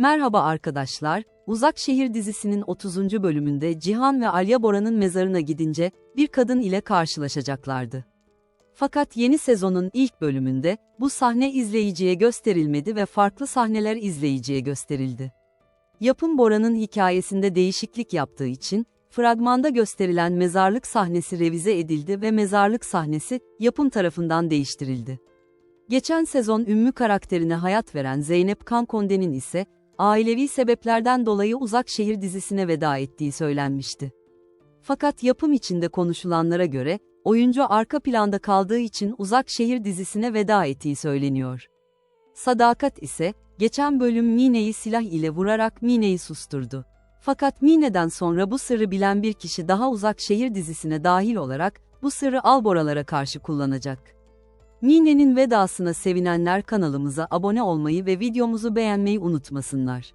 Merhaba arkadaşlar, Uzak Şehir dizisinin 30. bölümünde Cihan ve Alya Bora'nın mezarına gidince bir kadın ile karşılaşacaklardı. Fakat yeni sezonun ilk bölümünde bu sahne izleyiciye gösterilmedi ve farklı sahneler izleyiciye gösterildi. Yapım Bora'nın hikayesinde değişiklik yaptığı için fragmanda gösterilen mezarlık sahnesi revize edildi ve mezarlık sahnesi yapım tarafından değiştirildi. Geçen sezon Ümmü karakterine hayat veren Zeynep Kankonde'nin ise ailevi sebeplerden dolayı Uzak Şehir dizisine veda ettiği söylenmişti. Fakat yapım içinde konuşulanlara göre, oyuncu arka planda kaldığı için Uzak Şehir dizisine veda ettiği söyleniyor. Sadakat ise, geçen bölüm Mine'yi silah ile vurarak Mine'yi susturdu. Fakat Mine'den sonra bu sırrı bilen bir kişi daha Uzak Şehir dizisine dahil olarak, bu sırrı Alboralara karşı kullanacak. Mine'nin vedasına sevinenler kanalımıza abone olmayı ve videomuzu beğenmeyi unutmasınlar.